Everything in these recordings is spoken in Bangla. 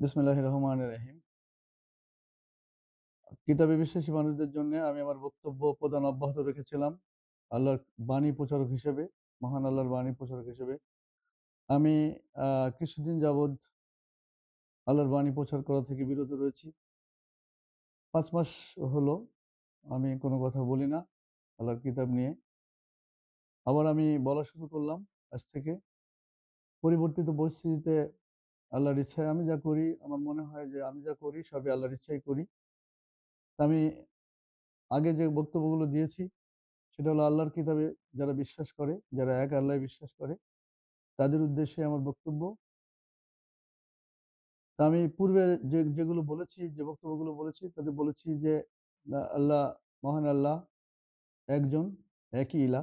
বিসমিল্লাহ রহমান রহিম। কিতাবে বিশ্বাসী মানুষদের জন্য আমি আমার বক্তব্য প্রদান অব্যাহত রেখেছিলাম। আল্লাহর বাণী প্রচারক হিসেবে, মহান আল্লাহর বাণী প্রচারক হিসেবে। আমি কিছুদিন যাবৎ আল্লাহর বাণী প্রচার করা থেকে বিরত রয়েছি। পাঁচ মাস হলো, আমি কোনো কথা বলি না আল্লাহর কিতাব নিয়ে। আবার আমি বলা শুরু করলাম আজ থেকে। পরিবর্তিত পরিস্থিতিতে আল্লাহর ইচ্ছায় আমি যা করি, আমার মনে হয় যে আমি যা করি সবই আল্লাহর ইচ্ছাই করি। আমি আগে যে বক্তব্যগুলো দিয়েছি, সেটা হলো আল্লাহর কিতাবে যারা বিশ্বাস করে, যারা এক আল্লাহ বিশ্বাস করে, তাদের উদ্দেশ্যে আমার বক্তব্য। আমি পূর্বে যে, যেগুলো বলেছি, যে বক্তব্যগুলো বলেছি, তাতে বলেছি যে আল্লাহ মহান আল্লাহ একজন, একই ইলা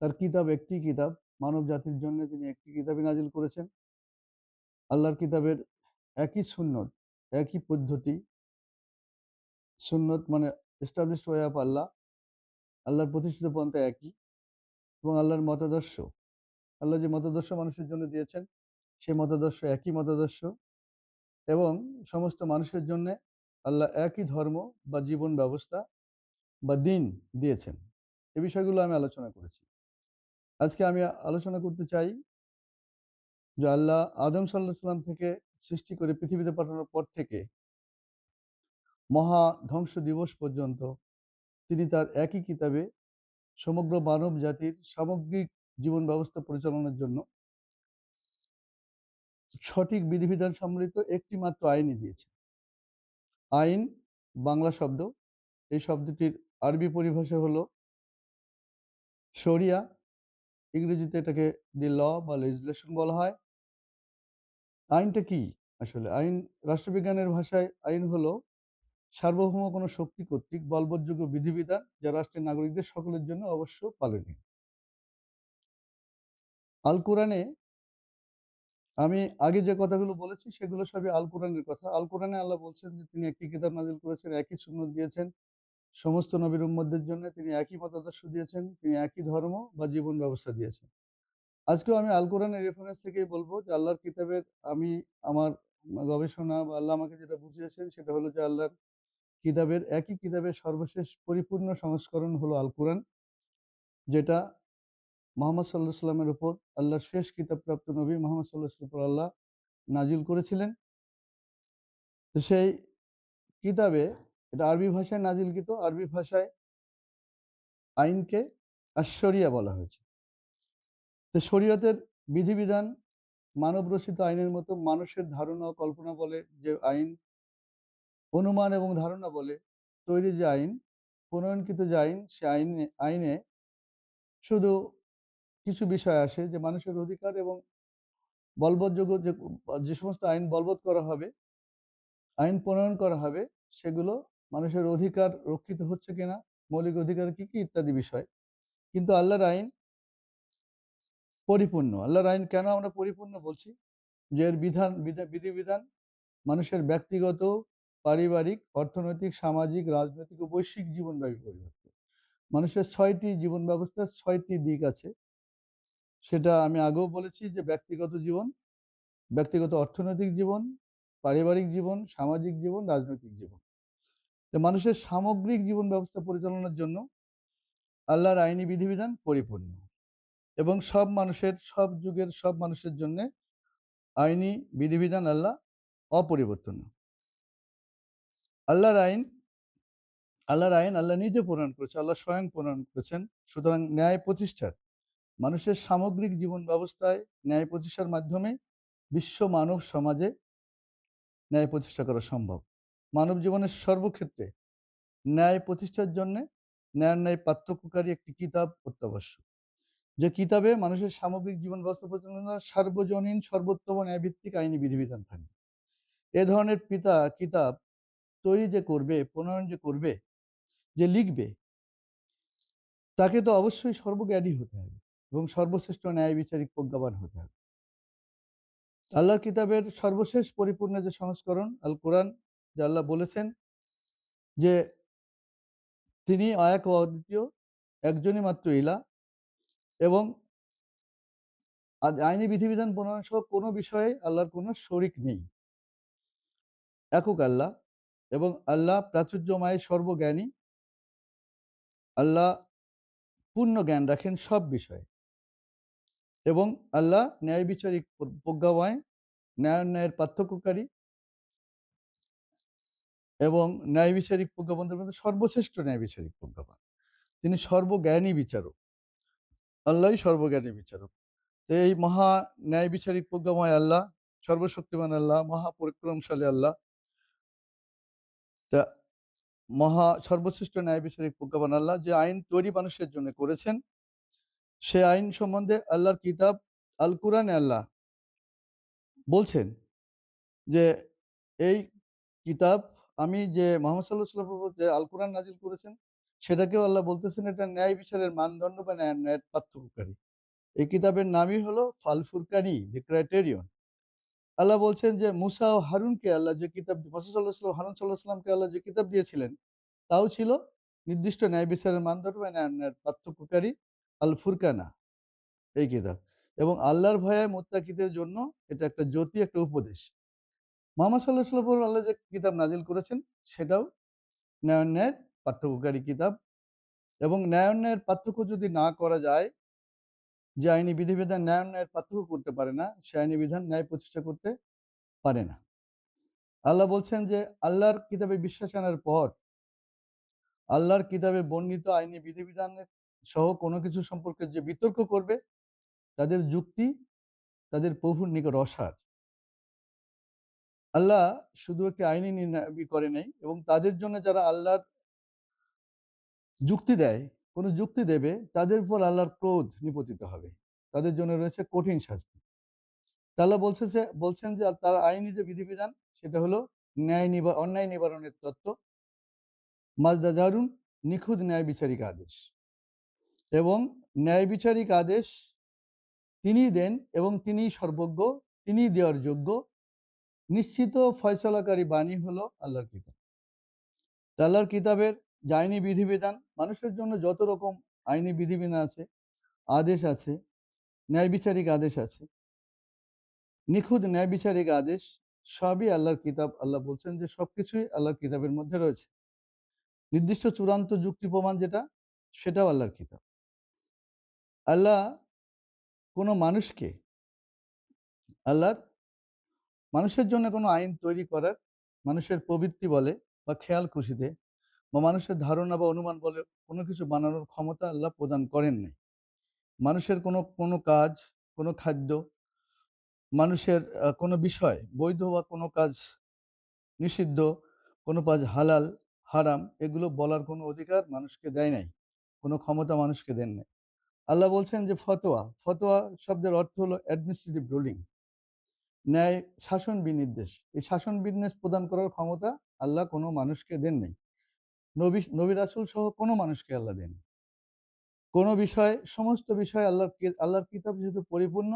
তার কিতাব একটি কিতাব মানব জাতির জন্য তিনি একটি কিতাবই নাজিল করেছেন। আল্লাহর কিতাবের একই সুন্নত, একই পদ্ধতি। সুন্নত মানে এস্টাবলিশ ওয়ে অফ আল্লাহ আল্লাহর প্রতিষ্ঠিত পন্থা একই এবং আল্লাহর মতাদর্শ। আল্লাহ যে মতাদর্শ মানুষের জন্য দিয়েছেন, সেই মতাদর্শ একই মতাদর্শ এবং সমস্ত মানুষের জন্য আল্লাহ একই ধর্ম বা জীবন ব্যবস্থা বা দিন দিয়েছেন। এ বিষয়গুলো আমি আলোচনা করেছি। আজকে আমি আলোচনা করতে চাই যে আল্লাহ আদম সাল্লাহ সাল্লাম থেকে সৃষ্টি করে পৃথিবীতে পাঠানোর পর থেকে মহা ধ্বংস দিবস পর্যন্ত তিনি তার একই কিতাবে সমগ্র মানব জাতির সামগ্রিক জীবন ব্যবস্থা পরিচালনার জন্য সঠিক বিধিবিধান সম্মিলিত একটি মাত্র আইনই দিয়েছে আইন, বাংলা শব্দ, এই শব্দটির আরবি পরিভাষা হলো শরিয়া, ইংরেজিতে এটাকে দি ল বা লেজিসলেশন বলা হয়। আইনটা কি? আসলে আইন, রাষ্ট্রবিজ্ঞানের ভাষায় আইন হলো সার্বভৌম কোনো শক্তি কর্তৃক বলবৎযোগ্য বিধিবিধান যা রাষ্ট্রের নাগরিকদের সকলের জন্য অবশ্য পালনীয়। আল কোরআনে আমি আগে যে কথাগুলো বলেছি সেগুলো সবই আল কোরআনের কথা। আল কোরআনে আল্লাহ বলছেন যে, তিনি একটি কিতাব নাজিল করেছেন, একই সুন্নত দিয়েছেন। সমস্ত নবীর উম্মতদের জন্য তিনি একই মতাদর্শ দিয়েছেন। তিনি একই ধর্ম বা জীবন ব্যবস্থা দিয়েছেন। আজকেও আমি আল কোরআনের রেফারেন্স থেকেই বলব যে, আল্লাহর কিতাবের আমি আমার গবেষণা বা আল্লাহ আমাকে যেটা বুঝিয়েছেন সেটা হলো যে, আল্লাহর কিতাবের একই কিতাবের সর্বশেষ পরিপূর্ণ সংস্করণ হলো আল কোরআন, যেটা মোহাম্মদ সাল্লাহ সাল্লামের উপর, আল্লাহর শেষ কিতাবপ্রাপ্ত নবী মোহাম্মদ সাল্লাহ উপর আল্লাহ নাজিল করেছিলেন। তো সেই কিতাবে এটা আরবি ভাষায় নাজিলকৃত, আরবি ভাষায় আইনকে আশ্বরিয়া বলা হয়েছে। তো শরীয়তের বিধিবিধান মানব রচিত আইনের মতো মানুষের ধারণা ও কল্পনা বলে যে আইন, অনুমান এবং ধারণা বলে তৈরি যে আইন, প্রণয়নকৃত যে আইন, সে আইনে আইনে শুধু কিছু বিষয় আসে যে মানুষের অধিকার এবং বলবৎযোগ্য যে যে সমস্ত আইন বলবৎ করা হবে, আইন প্রণয়ন করা হবে, সেগুলো মানুষের অধিকার রক্ষিত হচ্ছে কিনা, মৌলিক অধিকার কি কি ইত্যাদি বিষয়। কিন্তু আল্লাহর আইন পরিপূর্ণ। আল্লাহর আইন কেন আমরা পরিপূর্ণ বলছি? যে এর বিধান, বিধা- বিধিবিধান, মানুষের ব্যক্তিগত, পারিবারিক, অর্থনৈতিক, সামাজিক, রাজনৈতিক ও বৈশ্বিক জীবনব্যাপী পরিবর্তন। মানুষের ছয়টি জীবন ব্যবস্থার ছয়টি দিক আছে। সেটা আমি আগেও বলেছি যে ব্যক্তিগত জীবন, ব্যক্তিগত অর্থনৈতিক জীবন, পারিবারিক জীবন, সামাজিক জীবন, রাজনৈতিক জীবন। মানুষের সামগ্রিক জীবন ব্যবস্থা পরিচালনার জন্য আল্লাহর আইনি বিধিবিধান পরিপূর্ণ। এবং সব মানুষের, সব যুগের, সব মানুষের জন্য আইনি বিধিবিধান আল্লাহ অপরিবর্তনীয়। আল্লাহর আইন আল্লাহর আইন আল্লাহ নিজে প্রণয়ন করেছে, আল্লাহ স্বয়ং প্রণয়ন করেছেন, সুতরাং ন্যায় প্রতিষ্ঠার, মানুষের সামগ্রিক জীবন ব্যবস্থায় ন্যায় প্রতিষ্ঠার মাধ্যমে বিশ্ব মানব সমাজে ন্যায় প্রতিষ্ঠা করা সম্ভব। মানব জীবনের সর্বক্ষেত্রে ন্যায় প্রতিষ্ঠার জন্য ন্যায় ন্যায় পার্থক্যকারী একটি কিতাব অত্যাবশ্যক। যে কিতাবে মানুষের সামগ্রিক জীবন ব্যবস্থা পরিচালনার সার্বজনীন, সর্বোত্তম ন্যায়ভিত্তিক আইনি বিধিবিধান থাকবে এ ধরনের পিতা, কিতাব তৈরি যে করবে, প্রণয়ন যে করবে, যে লিখবে, তাকে তো অবশ্যই সর্বজ্ঞানী হতে হবে এবং সর্বশ্রেষ্ঠ ন্যায় বিচারিক প্রজ্ঞাবান হতে হবে। আল্লাহর কিতাবের সর্বশেষ পরিপূর্ণ যে সংস্করণ, আল কোরআন, যে আল্লাহ বলেছেন যে তিনি ও অদ্বিতীয়, একজনই মাত্র ইলা এবং আইনি বিধিবিধান প্রণয়ন সহ কোনো বিষয়ে আল্লাহর কোনো শরিক নেই। একক আল্লাহ এবং আল্লাহ প্রাচুর্যময় সর্বজ্ঞানী। আল্লাহ পূর্ণ জ্ঞান রাখেন সব বিষয়ে এবং আল্লাহ ন্যায় বিচারিক প্রজ্ঞাময়, ন্যায় ন্যায়ের পার্থক্যকারী এবং ন্যায় বিচারিক প্রজ্ঞাপনদের মধ্যে সর্বশ্রেষ্ঠ ন্যায় বিচারিক প্রজ্ঞাপন। তিনি সর্বজ্ঞানী বিচারক। আল্লাহই সর্বজ্ঞানী বিচারক। তো এই মহা ন্যায় বিচারিক প্রজ্ঞাময় আল্লাহ, সর্বশক্তিমান আল্লাহ মহাপরিক্রমশালী আল্লাহ। তা মহা সর্বশ্রেষ্ঠ ন্যায় বিচারিক প্রজ্ঞাপন আল্লাহ যে আইন তৈরি মানুষের জন্য করেছেন। সে আইন সম্বন্ধে আল্লাহর কিতাব, আল কুরআনে আল্লাহ বলছেন যে, এই কিতাব আমি যে মোহাম্মদ সাল্লাহ সাল্লাম যে আল কোরআন নাজিল করেছেন সেটাকেও আল্লাহ বলতেছেন, এটা ন্যায় বিচারের মানদণ্ড বা ন্যায় পার্থক্যকারী। এই কিতাবের নামই হলো ফাল ফুরকানি দি ক্রাইটেরিয়ন। আল্লাহ বলছেন যে, মুসা ও হারুনকে আল্লাহ যে কিতাব মোহাম্মদ সাল্লাহ হারুন সাল্লাহ সাল্লামকে আল্লাহ যে কিতাব দিয়েছিলেন, তাও ছিল নির্দিষ্ট ন্যায় বিচারের মানদণ্ড বা ন্যায় পার্থক্যকারী আল ফুরকানা, এই কিতাব। এবং আল্লাহর ভয়ে মোত্তাকিদের জন্য এটা একটা জ্যোতি, একটা উপদেশ। মোহাম্মদ সাল্লাহ সাল্লাম আল্লাহ যে কিতাব নাজিল করেছেন, সেটাও ন্যায়ান্যায়ের পার্থক্যকারী কিতাব এবং ন্যায়ান্যায়ের পার্থক্য যদি না করা যায়, যে আইনি বিধিবিধান ন্যায়ান্যায়ের পার্থক্য করতে পারে না, সে আইনি বিধান ন্যায় প্রতিষ্ঠা করতে পারে না। আল্লাহ বলছেন যে, আল্লাহর কিতাবে বিশ্বাস আনার পর, আল্লাহর কিতাবে বর্ণিত আইনি বিধিবিধানের সহ কোনো কিছু সম্পর্কে যে বিতর্ক করবে, তাদের যুক্তি, তাদের প্রভুর নিকট অসার। আল্লাহ শুধু একটি আইনি নির্ণয় করে নাই এবং তাদের জন্য যারা আল্লাহর যুক্তি দেয়, কোনো যুক্তি দেবে, তাদের উপর আল্লাহর ক্রোধ নিপতিত হবে। তাদের জন্য রয়েছে কঠিন শাস্তি। তা আল্লাহ বলছে যে, বলছেন যে, তার আইনি যে বিধিবিধান সেটা হলো ন্যায় নিবা, অন্যায় নিবারণের তত্ত্ব। মাজদাজারুন নিখুঁত ন্যায় বিচারিক আদেশ। এবং ন্যায় বিচারিক আদেশ তিনি দেন এবং তিনি সর্বজ্ঞ তিনি দেওয়ার যোগ্য। নিশ্চিত ফয়সলাকারী বাণী হলো আল্লাহর কিতাব। আল্লাহর কিতাবের যে আইনি বিধিবিধান, মানুষের জন্য যত রকম আইনি বিধিবিধান আছে, আদেশ আছে, ন্যায় বিচারিক আদেশ আছে, নিখুঁত ন্যায় বিচারিক আদেশ সবই আল্লাহর কিতাব, আল্লাহ বলছেন যে সবকিছুই আল্লাহর কিতাবের মধ্যে রয়েছে। নির্দিষ্ট চূড়ান্ত যুক্তি প্রমাণ যেটা, সেটাও আল্লাহর কিতাব। আল্লাহ কোনো মানুষকে, আল্লাহর মানুষের জন্য কোনো আইন তৈরি করার, মানুষের প্রবৃত্তি বলে বা খেয়াল খুশিতে বা মানুষের ধারণা বা অনুমান বলে কোনো কিছু বানানোর ক্ষমতা আল্লাহ প্রদান করেন নাই। মানুষের কোনো কোনো কাজ, কোনো খাদ্য, মানুষের কোনো বিষয় বৈধ বা কোনো কাজ নিষিদ্ধ, কোনো কাজ হালাল, হারাম, এগুলো বলার কোনো অধিকার মানুষকে দেয় নাই। কোনো ক্ষমতা মানুষকে দেন নাই। আল্লাহ বলছেন যে ফতোয়া ফতোয়া শব্দের অর্থ হলো অ্যাডমিনিস্ট্রেটিভ রুলিং ন্যায় শাসন বিনির্দেশ এই শাসন বিন্যাস প্রদান করার ক্ষমতা আল্লাহ কোনো মানুষকে দেন নাই। নবী নবী রাসুল সহ কোনো মানুষকে আল্লাহ দেন কোনো বিষয়, সমস্ত বিষয় আল্লাহর আল্লাহর কিতাব যেহেতু পরিপূর্ণ,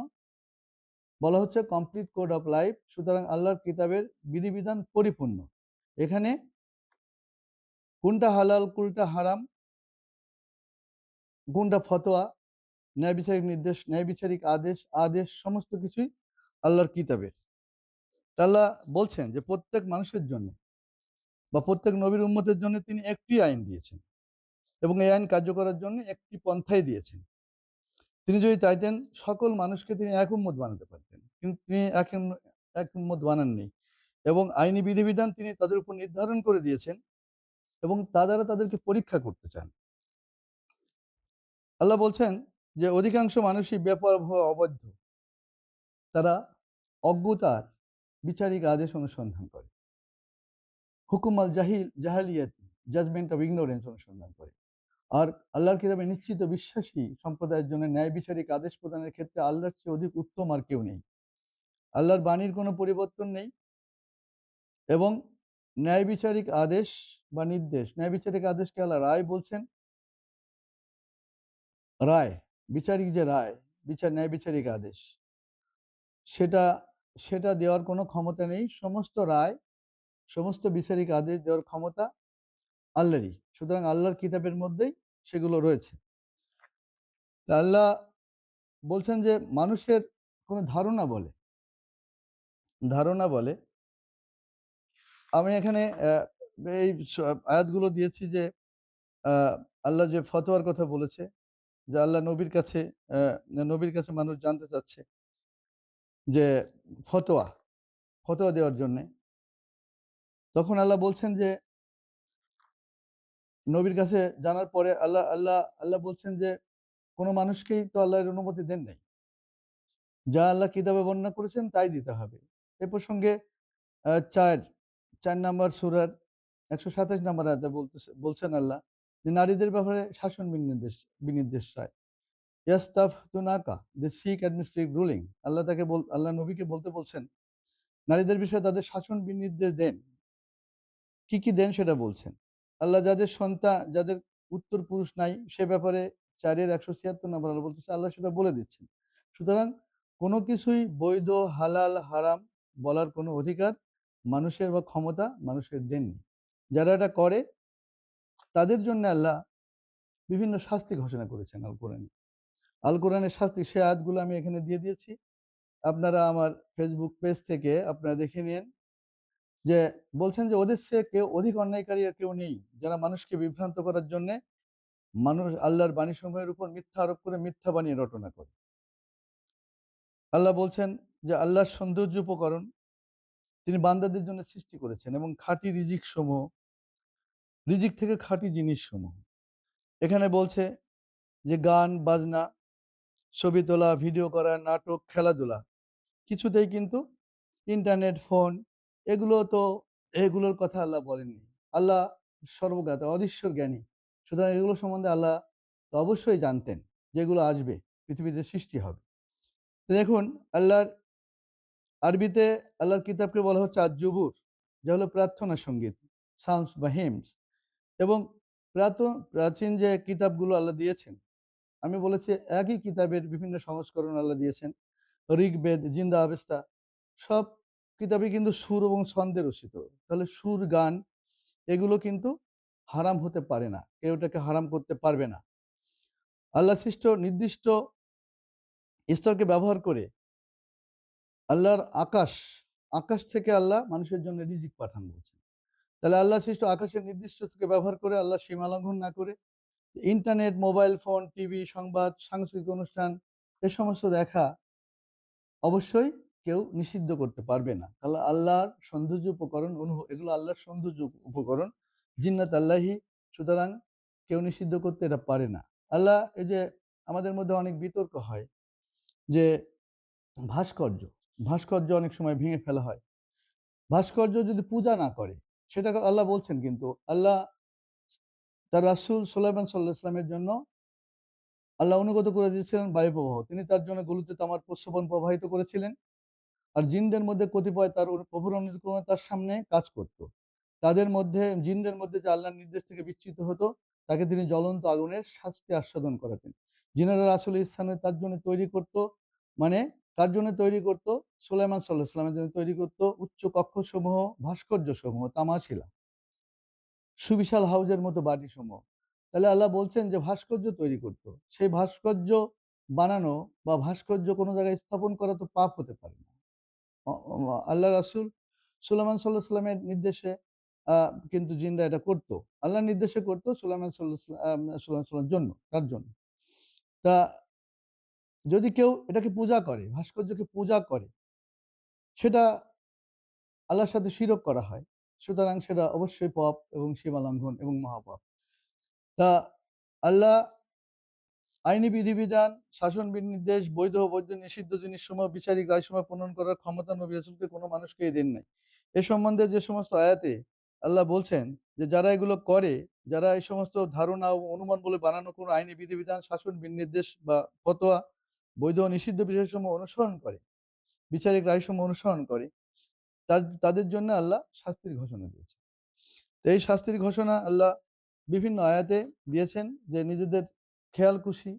বলা হচ্ছে কমপ্লিট কোড অফ লাইফ সুতরাং আল্লাহর কিতাবের বিধিবিধান পরিপূর্ণ। এখানে কোনটা হালাল, কোনটা হারাম, কোনটা ফতোয়া ন্যায় বিচারিক নির্দেশ ন্যায় বিচারিক আদেশ আদেশ, সমস্ত কিছুই আল্লাহর কিতাবের। আল্লাহ বলছেন যে প্রত্যেক মানুষের জন্য বা প্রত্যেক নবীর উম্মতের জন্য তিনি একটি আইন দিয়েছেন এবং এই আইন কার্য করার জন্য একটি পন্থাই দিয়েছেন। তিনি যদি চাইতেন, সকল মানুষকে তিনি এক উম্মত বানাতে পারতেন। কিন্তু তিনি এক এক উম্মত বানাননি এবং আইনি বিধিবিধান তিনি তাদের উপর নির্ধারণ করে দিয়েছেন এবং তা দ্বারা তাদেরকে পরীক্ষা করতে চান। আল্লাহ বলছেন যে, অধিকাংশ মানুষই ব্যাপার অবদ্ধ তারা অজ্ঞতার বিচারিক আদেশ অনুসন্ধান করে। হুকুম আল জাহিল, জাহালিয়াতি জাজমেন্ট অফ ইগনোরেন্স অনুসন্ধান করে। আর আল্লাহর কিতাবে নিশ্চিত বিশ্বাসী সম্প্রদায়ের জন্য ন্যায় বিচারিক আদেশ প্রদানের ক্ষেত্রে আল্লাহর চেয়ে অধিক উত্তম আর কেউ নেই। আল্লাহর বাণীর কোনো পরিবর্তন নেই এবং ন্যায় বিচারিক আদেশ বা নির্দেশ, ন্যায় বিচারিক আদেশকে আল্লাহ রায় বলছেন। রায়, বিচারিক যে রায়, বিচার, ন্যায় বিচারিক আদেশ, সেটা সেটা দেওয়ার কোনো ক্ষমতা নেই। সমস্ত রায় সমস্ত বিচারিক আদেশ দেওয়ার ক্ষমতা আল্লাহরই সুতরাং আল্লাহর কিতাবের মধ্যেই সেগুলো রয়েছে। আল্লাহ বলছেন যে, মানুষের কোনো ধারণা বলে। ধারণা বলে। আমি এখানে এই আয়াতগুলো দিয়েছি যে আল্লাহ যে ফতোয়ার কথা বলেছে, যে আল্লাহ নবীর কাছে নবীর কাছে মানুষ জানতে চাচ্ছে যে, ফতোয়া ফতোয়া দেওয়ার জন্য। তখন আল্লাহ বলছেন যে নবীর কাছে জানার পরে আল্লাহ আল্লাহ আল্লাহ বলছেন যে, কোনো মানুষকেই তো আল্লাহর অনুমতি দেন নাই। যা আল্লাহ কিতাবে বর্ণনা করেছেন তাই দিতে হবে। এ প্রসঙ্গে চার চার নাম্বার সুরার একশো সাতাশ নাম্বার আয়াতে বলছেন আল্লাহ যে, নারীদের ব্যাপারে শাসন বিনির্দেশ বিনির্দেশ চায়। ইয়াস্তাফ তুনাকা দ্য সিক অ্যাডমিনিস্ট্রেটিভ রুলিং আল্লাহ তাকে বল, আল্লাহ নবীকে বলতে বলছেন, নারীদের বিষয়ে তাদের শাসন বিনির্দেশ দেন। কি কি দেন সেটা বলছেন? আল্লাহ যাদের সন্তান, যাদের উত্তর পুরুষ নাই, সে ব্যাপারে চারের একশো ছিয়াত্তর নাম্বার আল্লাহ বলতেছে, আল্লাহ সেটা বলে দিচ্ছেন। সুতরাং কোনো কিছুই বৈধ, হালাল, হারাম বলার কোনো অধিকার মানুষের বা ক্ষমতা মানুষের দেননি। যারা এটা করে, তাদের জন্য আল্লাহ বিভিন্ন শাস্তি ঘোষণা করেছেন আল কোরআনে। আল কোরআনের শাস্তি সে আয়াতগুলো আমি এখানে দিয়ে দিয়েছি। আপনারা আমার ফেসবুক পেজ থেকে আপনারা দেখে নিন। যে বলছেন যে ওদের চেয়ে কেউ অধিক অন্যায়কারী আর কেউ নেই। যারা মানুষকে বিভ্রান্ত করার জন্য মানুষ আল্লাহর বাণী সমূহের উপর মিথ্যা আরোপ করে মিথ্যা বানিয়ে রটনা করে। আল্লাহ বলছেন যে আল্লাহর সৌন্দর্য উপকরণ তিনি বান্দাদের জন্য সৃষ্টি করেছেন এবং খাঁটি রিজিক সমূহ, রিজিক থেকে খাঁটি জিনিস সমূহ। এখানে বলছে যে গান, বাজনা, ছবি তোলা, ভিডিও করা, নাটক, খেলাধুলা কিছুতেই কিন্তু ইন্টারনেট, ফোন এগুলো তো এগুলোর কথা আল্লাহ বলেননি। আল্লাহ সর্বজ্ঞাত অদৃশ্বর জ্ঞানী। সুতরাং এগুলো সম্বন্ধে আল্লাহ তো অবশ্যই জানতেন যেগুলো আসবে, পৃথিবীতে সৃষ্টি হবে। দেখুন, আল্লাহর আরবিতে আল্লাহর কিতাবকে বলা হচ্ছে আজুবুর যা হলো প্রার্থনা সংগীত সাউন্ডস বা হিমস এবং প্রাচীন যে কিতাবগুলো আল্লাহ দিয়েছেন, আমি বলেছি একই কিতাবের বিভিন্ন সংস্করণ আল্লাহ দিয়েছেন। ঋগ্বেদ, জিন্দা, আবেস্তা, সব কিতাবে কিন্তু সুর এবং ছন্দে রচিত। তাহলে সুর, গান এগুলো কিন্তু হারাম হতে পারে না। কেউ এটাকে হারাম করতে পারবে না। আল্লাহ সৃষ্ট নির্দিষ্ট স্তরকে ব্যবহার করে আল্লাহর আকাশ আকাশ থেকে আল্লাহ মানুষের জন্য রিজিক পাঠান বলছেন। তাহলে আল্লাহ সৃষ্ট আকাশের নির্দিষ্ট স্তরকে ব্যবহার করে আল্লাহ সীমা লঙ্ঘন না করে ইন্টারনেট, মোবাইল ফোন, টিভি, সংবাদ, সাংস্কৃতিক অনুষ্ঠান এ সমস্ত দেখা অবশ্যই কেউ নিষিদ্ধ করতে পারবে না। তাহলে আল্লাহর সৌন্দর্য উপকরণ অনুভব এগুলো আল্লাহর সৌন্দর্য উপকরণ, জিন্নাত আল্লাহি, সুতরাং কেউ নিষিদ্ধ করতে এটা পারে না। আল্লাহ এই যে আমাদের মধ্যে অনেক বিতর্ক হয় যে ভাস্কর্য ভাস্কর্য অনেক সময় ভেঙে ফেলা হয়। ভাস্কর্য যদি পূজা না করে, সেটা আল্লাহ বলছেন কিন্তু আল্লাহ তার রাসুল সোলাইমান সাল্লাহ ইসলামের জন্য আল্লাহ অনুগত করে দিয়েছিলেন বায়ু প্রবাহ তিনি তার জন্য গলুতে তামার প্রস্রবণ প্রবাহিত করেছিলেন। আর জিনদের মধ্যে কতিপয় তার প্রভুর তার সামনে কাজ করত। তাদের মধ্যে, জিনদের মধ্যে যে আল্লাহর নির্দেশ থেকে বিচ্যুত হতো, তাকে তিনি জ্বলন্ত আগুনের শাস্তি আস্বাদন করাতেন। জিনারা রাসুল ইসলামের তার জন্য তৈরি করত মানে তার জন্য তৈরি করত, সুলাইমান সাল্লাহ ইসলামের জন্য তৈরি করত উচ্চ কক্ষসমূহ ভাস্কর্য সমূহ তামাশিলা। সুবিশাল হাউজের মতো বাড়ি সমূহ তাহলে আল্লাহ বলছেন যে ভাস্কর্য তৈরি করত। সেই ভাস্কর্য বানানো বা ভাস্কর্য কোনো জায়গায় স্থাপন করা তো পাপ হতে পারে না। আল্লাহ রাসুল সুলাইমান সাল্লাহ সাল্লামের নির্দেশে কিন্তু জিনরা এটা করতো। আল্লাহর নির্দেশে করতো সুলাইমান সাল্লাহ সুলাইমান সাল্লামের জন্য তার জন্য? তা যদি কেউ এটাকে পূজা করে, ভাস্কর্যকে পূজা করে, সেটা আল্লাহর সাথে শিরক করা হয়, সুতরাং সেটা অবশ্যই পাপ এবং সীমা লঙ্ঘন এবং মহাপাপ। তা আল্লাহ আইনি বিধিবিধান, শাসন বিনির্দেশ, বৈধ বৈধ নিষিদ্ধ জিনিস সময় বিচারিক রায় সময় প্রণয়ন করার ক্ষমতা নবী রাসূলকে কোনো মানুষকেই দেন নাই। এ সম্বন্ধে যে সমস্ত আয়াতে আল্লাহ বলছেন যে, যারা এগুলো করে, যারা এই সমস্ত ধারণা ও অনুমান বলে বানানো কোনো আইনি বিধিবিধান, শাসন বিনির্দেশ বা ফতোয়া, বৈধ নিষিদ্ধ বিষয়সমূহ অনুসরণ করে, বিচারিক রায়সমূহ অনুসরণ করে তাদের জন্য আল্লাহ শাস্তির ঘোষণা দিয়েছে এই শাস্তির ঘোষণা আল্লাহ বিভিন্ন আয়াতে দিয়েছেন যে, নিজেদের খেয়াল খুশি।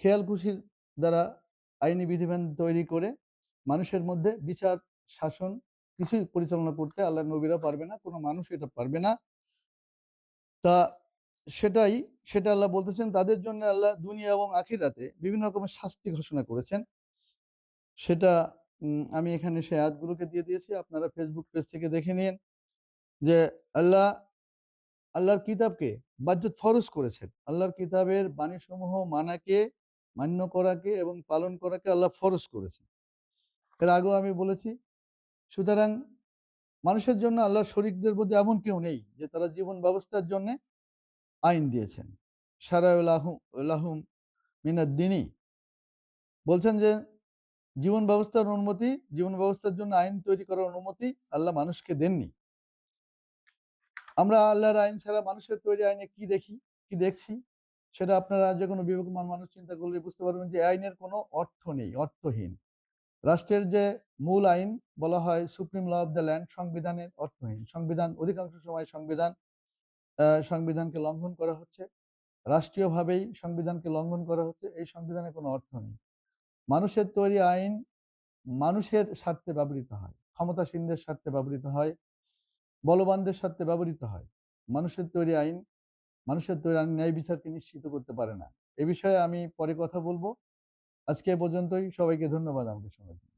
খেয়াল খুশির দ্বারা আইনি বিধিবিধান তৈরি করে মানুষের মধ্যে বিচার, শাসন কিছুই পরিচালনা করতে আল্লাহ নবীরা পারবে না, কোনো মানুষ এটা পারবে না। তা সেটাই, সেটা আল্লাহ বলতেছেন, তাদের জন্য আল্লাহ দুনিয়া এবং আখিরাতে বিভিন্ন রকমের শাস্তি ঘোষণা করেছেন। সেটা আমি এখানে সেই আয়াতগুলোকে দিয়ে দিয়েছি, আপনারা ফেসবুক পেজ থেকে দেখে নিন যে আল্লাহ আল্লাহর কিতাবকে বাধ্যত ফরজ করেছেন। আল্লাহর কিতাবের বাণীসমূহ মানাকে, মান্য করাকে এবং পালন করাকে আল্লাহ ফরজ করেছেন। এর আগেও আমি বলেছি, সুতরাং মানুষের জন্য আল্লাহর শরিকদের মধ্যে এমন কেউ নেই যে তারা জীবন ব্যবস্থার জন্য আইন দিয়েছেন। সারাহুম মিনাদ্দিনী বলছেন যে, জীবন ব্যবস্থার অনুমতি, জীবন ব্যবস্থার জন্য আইন তৈরি করার অনুমতি আল্লাহ মানুষকে দেননি। আমরা আল্লাহর আইন ছাড়া মানুষের তৈরি আইনে কি দেখি, কি দেখছি? সেটা আপনারা যে কোনো বিবেকমান মানুষ চিন্তা করলে বুঝতে পারবেন যে আইনের কোনো অর্থ নেই, অর্থহীন। রাষ্ট্রের যে মূল আইন বলা হয় supreme law of the land সংবিধানের অর্থহীন। সংবিধান, অধিকাংশ সময় সংবিধান সংবিধানকে লঙ্ঘন করা হচ্ছে। রাষ্ট্রীয়ভাবেই সংবিধানকে লঙ্ঘন করা হচ্ছে, এই সংবিধানের কোনো অর্থ নেই। মানুষের তৈরি আইন মানুষের স্বার্থে ব্যবহৃত হয়, ক্ষমতাসীনদের স্বার্থে ব্যবহৃত হয় বলবানদের স্বার্থে ব্যবহৃত হয়। মানুষের তৈরি আইন, মানুষের তৈরি আইন ন্যায় বিচারকে নিশ্চিত করতে পারে না। এ বিষয়ে আমি পরে কথা বলব। আজকে পর্যন্তই। সবাইকে ধন্যবাদ আমাকে শোনার জন্য